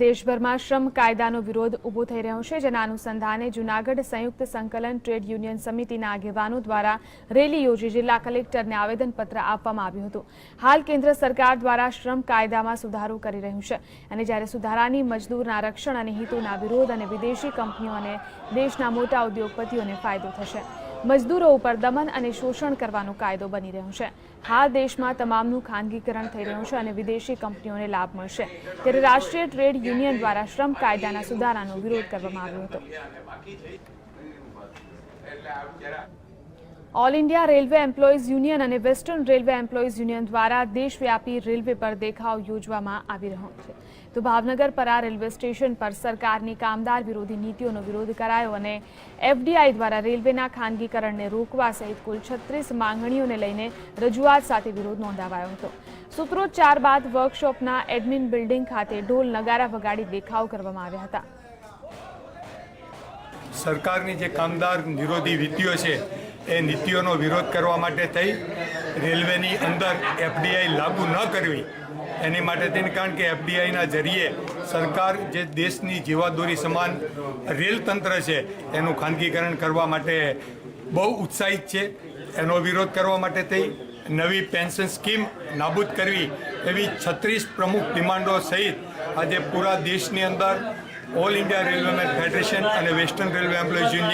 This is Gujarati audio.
દેશભરમાં શ્રમ કાયદાનો વિરોધ ઊભો થઈ રહ્યો છે, જેના અનુસંધાને જૂનાગઢ સંયુક્ત સંકલન ટ્રેડ યુનિયન સમિતિના આગેવાનો દ્વારા રેલી યોજી, જિલ્લા કલેક્ટરને આવેદનપત્ર આપવામાં આવ્યું હતું. હાલ કેન્દ્ર સરકાર દ્વારા શ્રમ કાયદામાં સુધારો કરી રહ્યું છે અને જ્યારે સુધારાની મજદૂરના રક્ષણ અને હિતોના વિરોધ અને વિદેશી કંપનીઓ અને દેશના મોટા ઉદ્યોગપતિઓને ફાયદો થશે. મજદૂરો ઉપર દમન અને શોષણ કરવાનો કાયદો બની રહ્યો છે. હાલ દેશમાં તમામનું ખાનગીકરણ થઈ રહ્યું છે અને વિદેશી કંપનીઓને લાભ મળશે. ત્યારે રાષ્ટ્રીય ટ્રેડ યુનિયન દ્વારા શ્રમ કાયદાના સુધારાનો વિરોધ કરવામાં આવ્યો હતો. All India railway employees union અને વેસ્ટર્ન રેલવે એમ્પ્લોઈઝ યુનિયન દ્વારા દેશવ્યાપી રેલવે પર દેખાવ યોજવામાં આવી રહ્યો છે. તો ભાવનગર પરા રેલવે સ્ટેશન પર સરકારની કામદાર વિરોધી નીતિઓનો વિરોધ કરાયો અને એફડીઆઈ દ્વારા રેલવેના ખાનગીકરણને રોકવા સહિત કુલ છત્રીસ માંગણીઓને લઈને રજૂઆત સાથે વિરોધ નોંધાવાયો હતો. સૂત્રોચ્ચાર બાદ વર્કશોપના એડમિન બિલ્ડિંગ ખાતે ઢોલ નગારા વગાડી દેખાવ કરવામાં આવ્યા હતા. સરકારની જે કામદાર વિરોધી નીતિઓ છે એ નીતિઓનો વિરોધ કરવા માટે થઈ. રેલવેની અંદર એફડીઆઈ લાગુ ન કરવી. એની માટે થઈને કારણ કે એફડીઆઈના જરીએ સરકાર જે દેશની જીવાદોરી સમાન રેલ તંત્ર છે, એનું ખાનગીકરણ કરવા માટે બહુ ઉત્સાહિત છે. એનો વિરોધ કરવા માટે થઈ. નવી પેન્શન સ્કીમ નાબૂદ કરવી. એવી છત્રીસ પ્રમુખ ડિમાન્ડો સહિત આજે પૂરા દેશની અંદર ઓલ ઇન્ડિયા રેલવેમેન ફેડરેશન અને વેસ્ટર્ન રેલવે એમ્પ્લોઈઝ યુનિયન